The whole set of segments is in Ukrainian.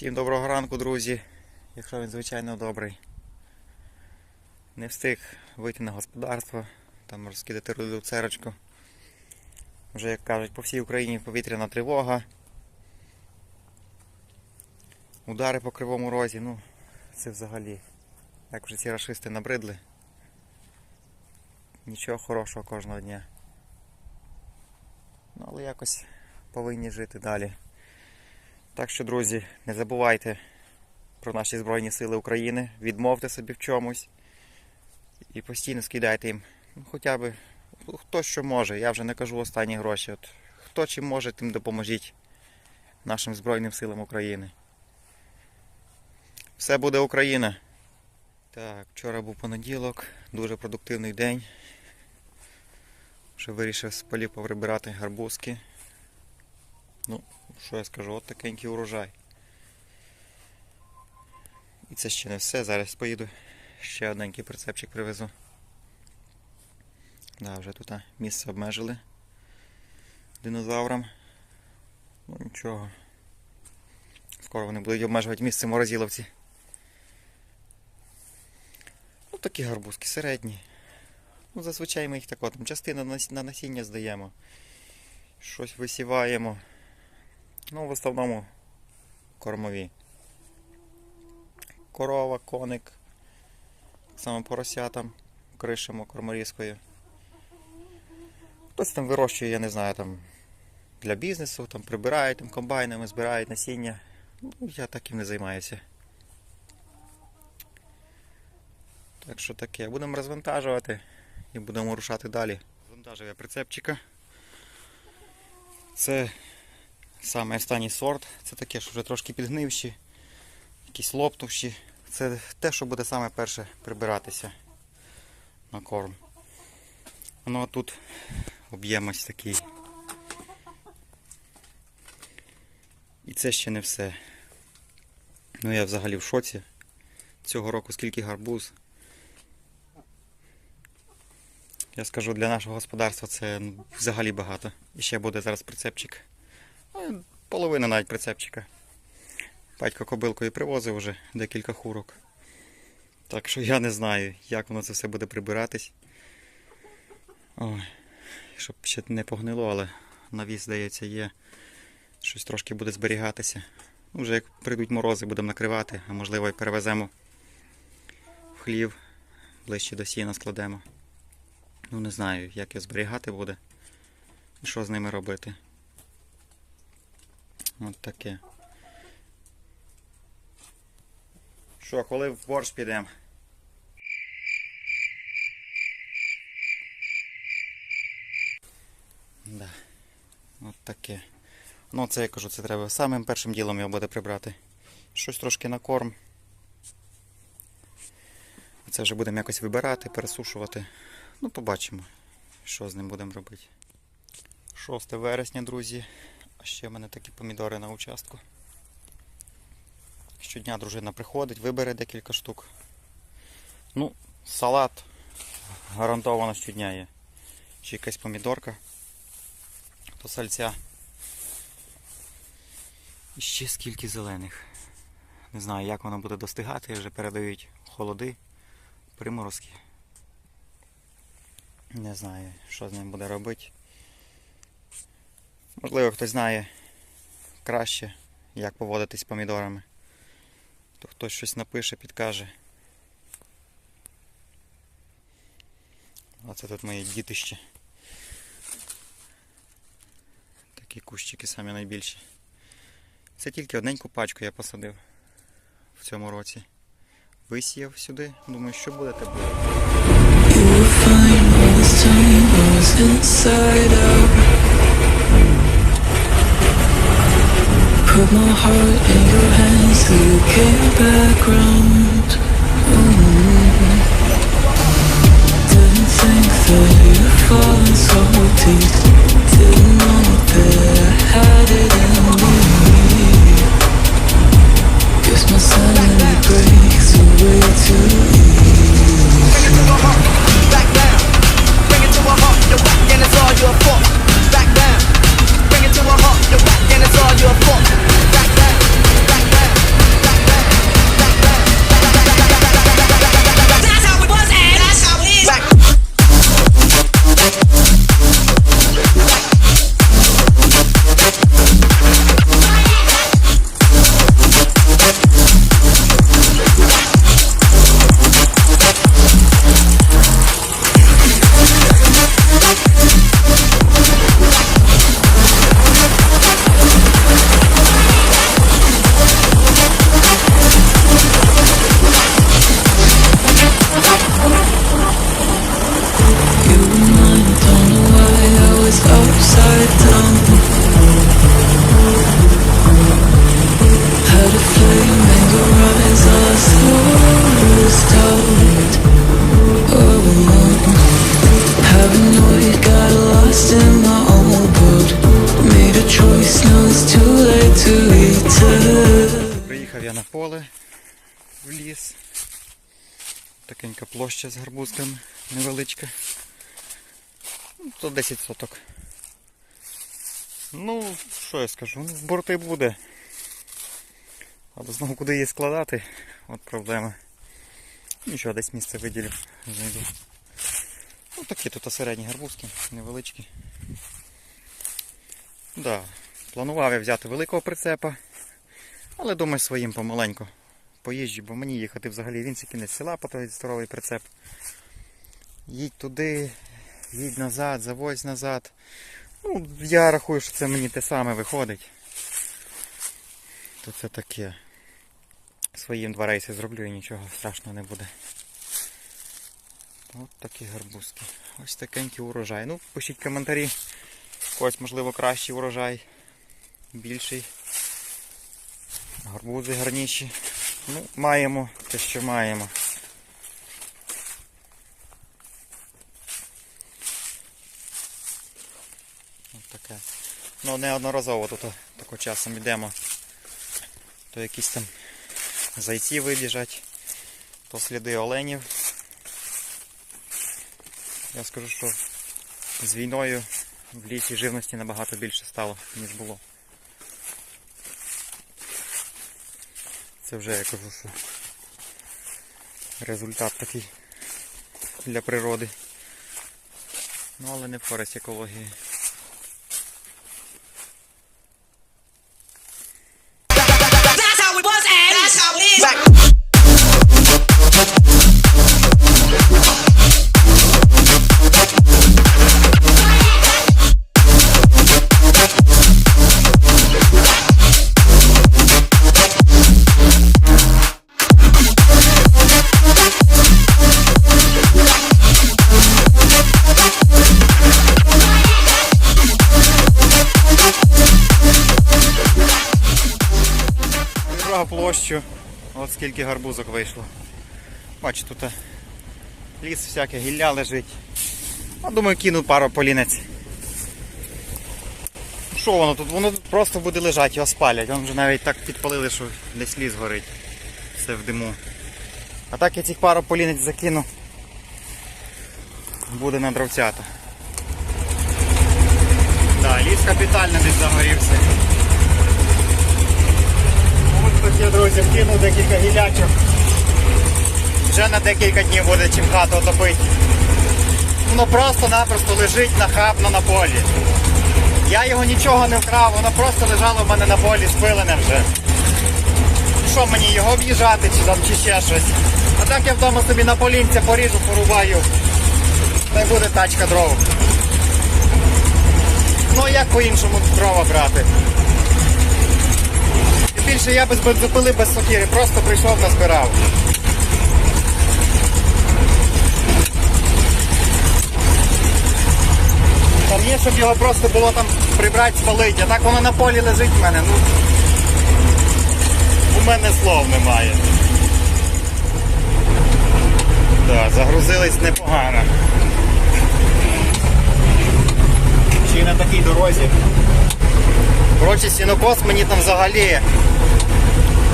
Всім доброго ранку, друзі. Якщо він звичайно добрий. Не встиг вийти на господарство, там розкидати люцерочку. Вже, як кажуть, по всій Україні повітряна тривога. Удари по кривому розі, ну, це взагалі. Як вже ці рашисти набридли. Нічого хорошого кожного дня. Ну, але якось повинні жити далі. Так що, друзі, не забувайте про наші Збройні Сили України, відмовте собі в чомусь і постійно скидайте їм ну, хоча б ну, хто що може. Я вже не кажу останні гроші. От, хто чим може, тим допоможіть нашим Збройним силам України. Все буде Україна. Так, вчора був понеділок, дуже продуктивний день. Вже вирішив з полів поврибирати гарбузки. Ну, що я скажу, от такенький урожай. І це ще не все. Зараз поїду. Ще одненький прицепчик привезу. Да, вже тут місце обмежили динозаврам. Ну нічого. Скоро вони будуть обмежувати місце в морозиловці. Ну такі гарбузки середні. Ну, зазвичай ми їх так от, частину на насіння здаємо. Щось висіваємо. Ну, в основному кормові. Корова, коник. Само поросятам кришимо корморізкою. Хтось там вирощує, я не знаю, там для бізнесу, там прибирають там, комбайнами, збирають насіння. Ну, я таким не займаюся. Так що таке, будемо розвантажувати і будемо рушати далі. Розвантажив я прицепчика. Це Саме останній сорт, це таке, що вже трошки підгнивші, якісь лопнувші. Це те, що буде саме перше прибиратися на корм. Ну а тут об'єм ось такий. І це ще не все. Ну я взагалі в шоці. Цього року скільки гарбуз. Я скажу, для нашого господарства це ну, взагалі багато. І ще буде зараз прицепчик. Ну, Половина навіть прицепчика. Батько кобилкою привозив вже декілька хурок. Так що я не знаю, як воно це все буде прибиратись. Ой, щоб ще не погнило, але навіс, здається, є. Щось трошки буде зберігатися. Ну, Вже як прийдуть морози, будемо накривати, а можливо і перевеземо в хлів, ближче до сіна складемо. Ну не знаю, як його зберігати буде і що з ними робити. От таке. Що, коли в борщ підемо? Да. От таке. Ну це я кажу, це треба самим першим ділом його буде прибрати. Щось трошки на корм. Це вже будемо якось вибирати, пересушувати. Ну, побачимо, що з ним будемо робити. 6 вересня, друзі. А ще в мене такі помідори на участку. Щодня дружина приходить, вибере декілька штук. Ну, салат гарантовано щодня є. Чи якась помідорка, то сальця. І ще скільки зелених. Не знаю, як воно буде достигати, вже передають холоди, приморозки. Не знаю, що з ним буде робити. Можливо, хтось знає краще, як поводитись з помідорами. То хтось щось напише, підкаже. Оце тут мої дітище. Такі кущики самі найбільші. Це тільки одненьку пачку я посадив в цьому році. Висіяв сюди, думаю, що буде, те буде. My heart in your hands, so you came back round. Didn't think that you'd fallen so deep. Didn't know that I had it in me. З гарбузками невеличка. Ну, То 10 соток. Ну, що я скажу, ну, борти буде. Але знову куди її складати, от проблема. Нічого, десь місце виділю, знайду. Ну такі тут середні гарбузки, невеличкі. Да, планував я взяти великого прицепа, але думаю своїм помаленьку поїжджу, бо мені їхати взагалі він це кінець села по здоровий прицеп. Їдь туди, їдь назад, завозь назад. Ну, я рахую, що це мені те саме виходить. То це таке. Своїм два рейси зроблю і нічого страшного не буде. От такі гарбузки. Ось такенький урожай. Ну, пишіть коментарі. Когось, можливо, кращий урожай. Більший. Гарбузи гарніші. Ну, маємо те, що маємо. Ось таке. Ну, неодноразово тут тако часом йдемо. То якісь там зайці вибіжать, то сліди оленів. Я скажу, що з війною в лісі живності набагато більше стало, ніж було. Це вже я кажу, що результат такий для природи. Ну але не в користь екології. Площу. От скільки гарбузок вийшло. Бачу, тут е, ліс всяке, гілля лежить. А думаю, кину пару полінець. Що воно тут? Воно просто буде лежати, його спалять. Вон вже навіть так підпалили, що десь ліс горить. Все в диму. А так я цих пару полінець закину. Буде на дровцята. Да, ліс капітально десь загорівся. Ось друзі, вкинув декілька гілячок. Вже на декілька днів буде чим хату отопити. Воно просто-напросто лежить нахабно на полі. Я його нічого не вкрав, воно просто лежало в мене на полі спилене вже. Що мені його об'їжджати чи там чи ще щось. А так я вдома собі на полінця поріжу, порубаю. Та й буде тачка дров. Ну як по-іншому дрова брати? Більше я без бензопили, без сокири, просто прийшов назбирав. Там є, щоб його просто було там прибрати, спалити, а так воно на полі лежить в мене. Ну, у мене слов немає. Так, загрузились непогано. Ще й на такій дорозі. Коротше, сінокос мені там взагалі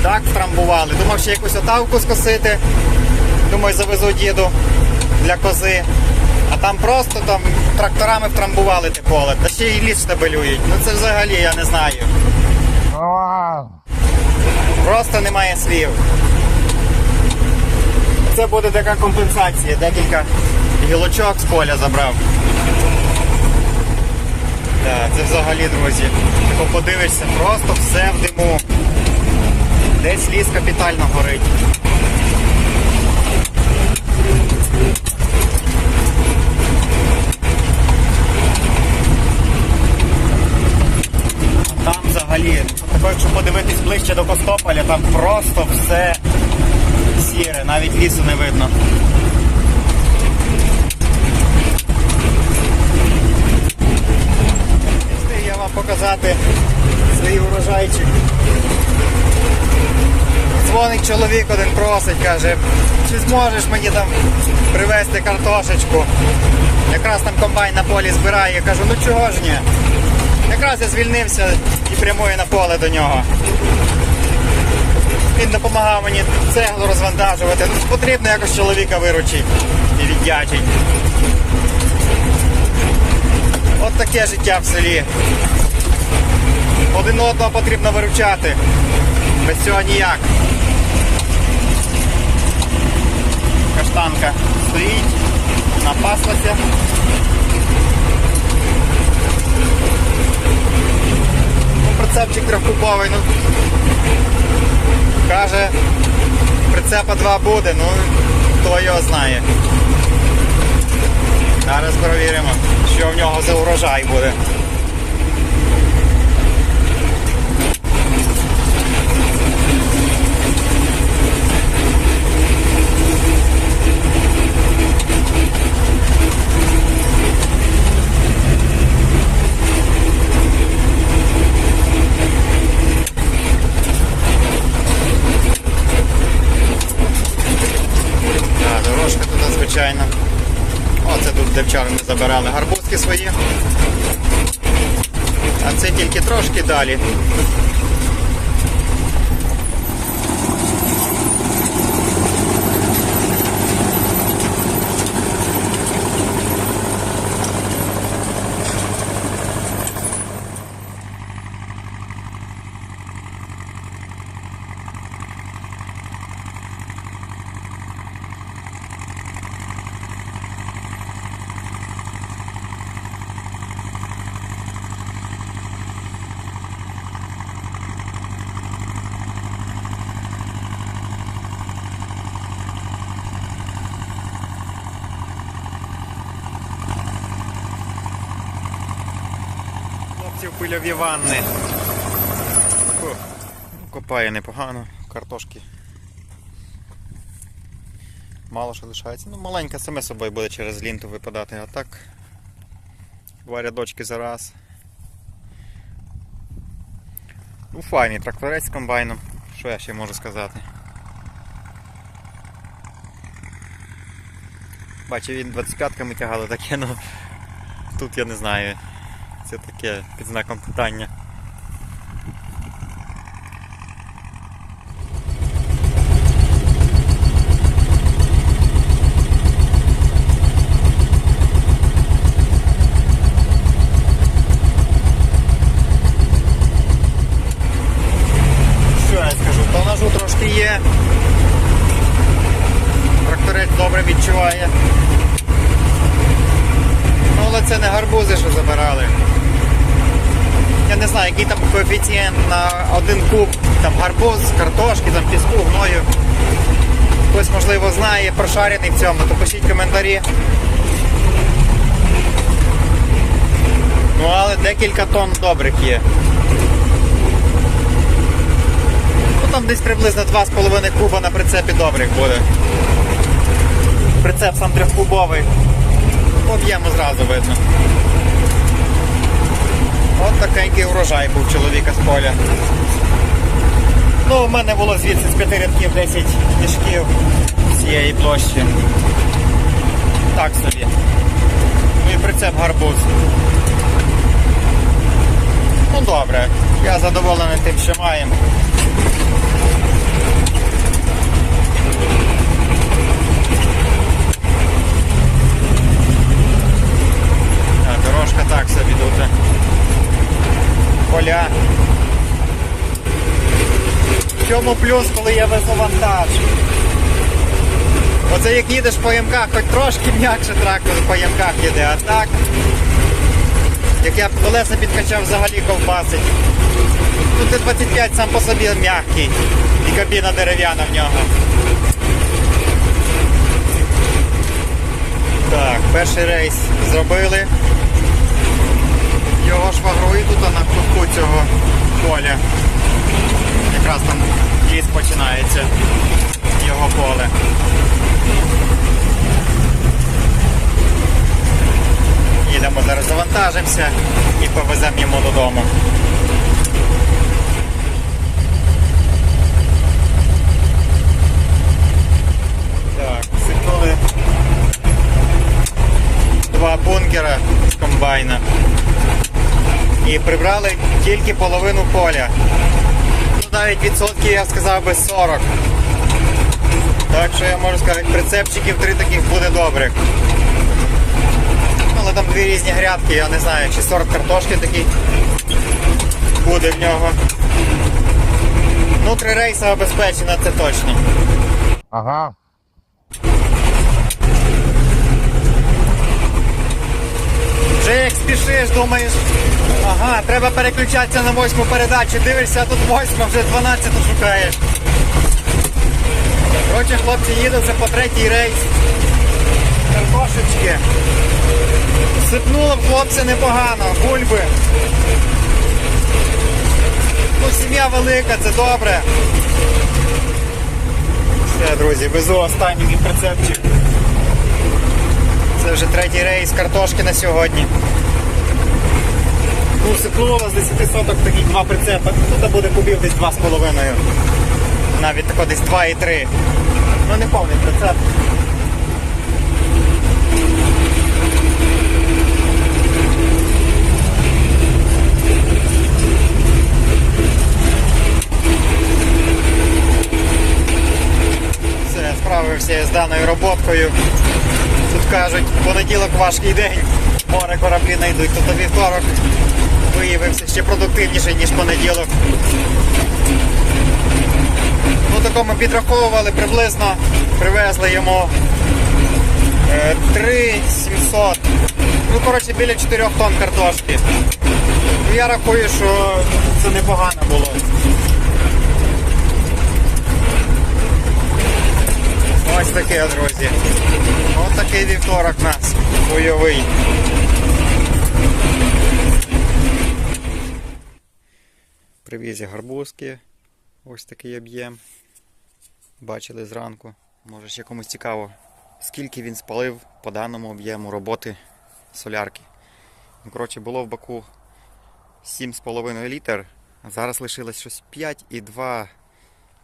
так втрамбували. Думав ще якусь отавку скосити. Думаю, завезу діду для кози. А там просто там тракторами втрамбували те поле. Та ще й ліс штабелюють. Ну це взагалі я не знаю. Просто немає слів. Це буде така компенсація. Декілька гілочок з поля забрав. Взагалі, друзі. Тако подивишся, просто все в диму. Десь ліс капітально горить. Там взагалі, тако, якщо подивитись ближче до Костополя, там просто все сіре, навіть лісу не видно. Встиг я вам показати свій урожайчик. Дзвонить чоловік один просить, каже, чи зможеш мені там привезти картошечку? Якраз там комбайн на полі збирає. Я кажу, ну чого ж ні? Якраз я звільнився і прямую на поле до нього. Він допомагав мені цеглу розвантажувати. Ну, потрібно якось чоловіка виручити і віддячить. От таке життя в селі. Один одного потрібно виручати. Без цього ніяк. Каштанка стоїть, напаслася. Ну, прицепчик трьохкубовий, ну. Каже, прицепа два буде, ну хто його знає. Зараз перевіримо, що в нього за урожай буде. Так, дорожка туди, звичайно. Оце тут де вчора ми забирали гарбузки свої. А це тільки трошки далі. Хлопців пильові ванни. Копає непогано, картошки. Мало що лишається. Ну, маленька саме собою буде через лінту випадати, а так. Два рядочки за раз. Ну, файний тракторець з комбайном. Що я ще можу сказати? Бачив, він 25-ками тягали таке, ну тут я не знаю. Це таке під знаком питання. Що я скажу? Тонажу трошки є. Тракторець добре відчуває. Ну, але це не гарбузи, що забирали. Я не знаю, який там коефіцієнт на один куб, там гарбуз, картошки, там піску, гною. Хтось, можливо, знає, прошарений в цьому, то пишіть коментарі. Ну, але декілька тонн добрих є. Ну там десь приблизно 2,5 куба на прицепі добрих буде. Прицеп сам трьохкубовий. Об'єму зразу видно. От такенький урожай був чоловіка з поля. Ну, у мене було звідси з п'яти рядків 10 мішків цієї площі. Так собі. Ну і прицеп гарбуз. Ну добре, я задоволений тим, що маємо. Дорожка так собі тут. Поля. В чому плюс, коли є весовантаж? Оце як їдеш по ямках, хоч трошки м'якше трактор по ямках їде, а так. Як я колеса підкачав, взагалі ковбасить. Тут і 25 сам по собі м'який. І кабіна дерев'яна в нього. Так, перший рейс зробили. Його швагруї тут на кутку цього поля. Якраз там ліс починається. Його поле. Зараз завантажимося і повеземо йому додому. Так, два бункера з комбайна. І прибрали тільки половину поля. Ну, навіть відсотків, я сказав би 40. Так що я можу сказати, прицепчиків три таких буде добрих. Але там дві різні грядки, я не знаю, чи сорт картошки такий буде в нього. Ну, три рейса обезпечено, це точно. Ага. Вже як спішиш, думаєш, ага, треба переключатися на восьму передачу, дивишся, а тут восьма, вже 12 шукаєш. Коротше, хлопці їдуть вже по третій рейс. Картошечки. Сипнуло в хлопця непогано, бульби. Ну, сім'я велика, це добре. Все, друзі, везу останній прицепчик. Це вже третій рейс картошки на сьогодні. Ну, сипнуло з 10 соток таких два прицепи. Тут буде кубів десь 2,5. Навіть тако десь 2,3. Ну не повний прицеп. Все, справився з даною роботкою. Тут кажуть, понеділок важкий день, море кораблі знайдуть, то вівторок виявився ще продуктивніший, ніж понеділок. Ну тако ми підраховували приблизно, привезли йому е, 3 700. Ну, коротше, біля 4 тонн картошки. Ну, Я рахую, що це непогано було. Ось таке, друзі. Ось такий вівторок у нас бойовий. Привіз я гарбузки. Ось такий об'єм. Бачили зранку. Може ще комусь цікаво, скільки він спалив по даному об'єму роботи солярки. Ну, коротше, було в баку 7,5 літр, а зараз лишилось щось 5,2,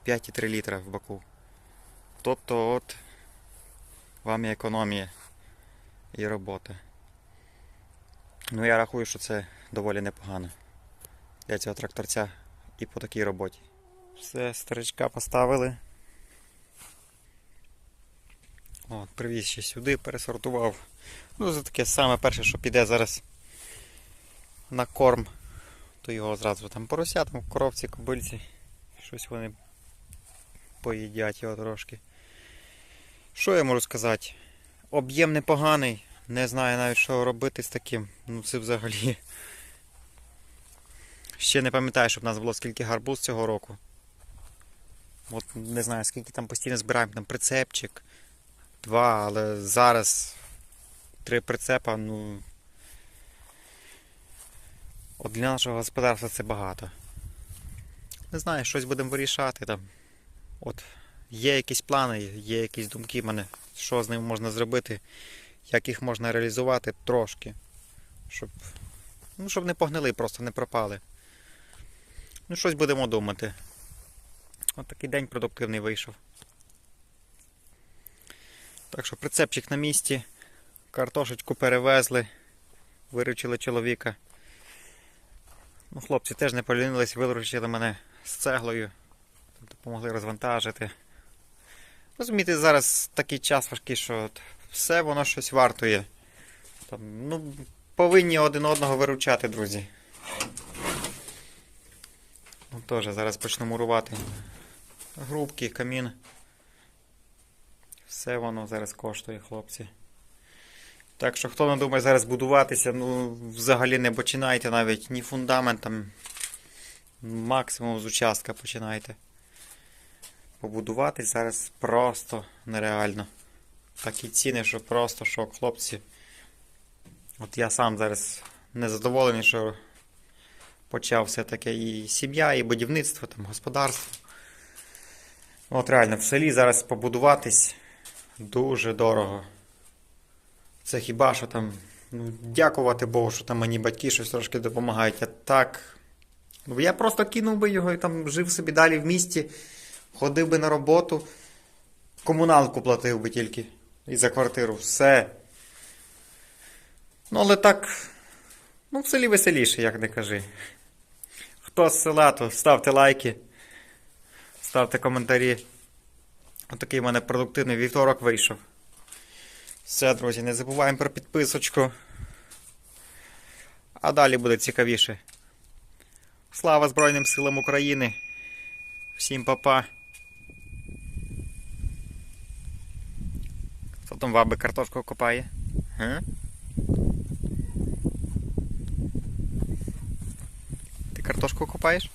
5,3 літра в баку. Тобто от вам і економія і робота. Ну я рахую, що це доволі непогано для цього тракторця і по такій роботі. Все, старичка поставили. От, привіз ще сюди, пересортував. Ну, це таке саме перше, що піде зараз на корм, то його зразу там поросятам, в коровці, кобильці. Щось вони поїдять його трошки. Що я можу сказати? Об'єм непоганий. Не знаю навіть, що робити з таким. Ну це взагалі. Ще не пам'ятаю, щоб в нас було скільки гарбуз цього року. От не знаю, скільки там постійно збираємо там прицепчик. Два, але зараз три прицепа, ну. От для нашого господарства це багато. Не знаю, щось будемо вирішати там. От є якісь плани, є якісь думки в мене, що з ними можна зробити, як їх можна реалізувати трошки. Щоб, ну, щоб не погнили, просто не пропали. Ну, щось будемо думати. От такий день продуктивний вийшов. Так що прицепчик на місці, картошечку перевезли, виручили чоловіка. Ну, хлопці теж не полінились, виручили мене з цеглою, допомогли розвантажити. Розумієте, зараз такий час важкий, що все воно щось вартує. Там, ну, повинні один одного виручати, друзі. Ну, теж зараз почну мурувати. Грубки, камін. Все воно зараз коштує, хлопці. Так що, хто не думає зараз будуватися, ну взагалі не починайте навіть ні фундаментом. Максимум з участка починайте. Побудуватись зараз просто нереально. Такі ціни, що просто шок, хлопці. От я сам зараз незадоволений, що почав все-таки і сім'я, і будівництво, там, господарство. От реально, в селі зараз побудуватись дуже дорого. Це хіба що там, ну, дякувати Богу, що там мені батьки щось трошки допомагають. А так. Ну, я просто кинув би його і там жив собі далі в місті, ходив би на роботу, комуналку платив би тільки і за квартиру. Все. Ну, але так, ну, в селі веселіше, як не кажи. Хто з села, то ставте лайки, ставте коментарі. Отакий в мене продуктивний вівторок вийшов. Все, друзі, не забуваємо про підписочку. А далі буде цікавіше. Слава Збройним силам України! Всім па-па! Там ваби картошку копає? Ти картошку копаєш?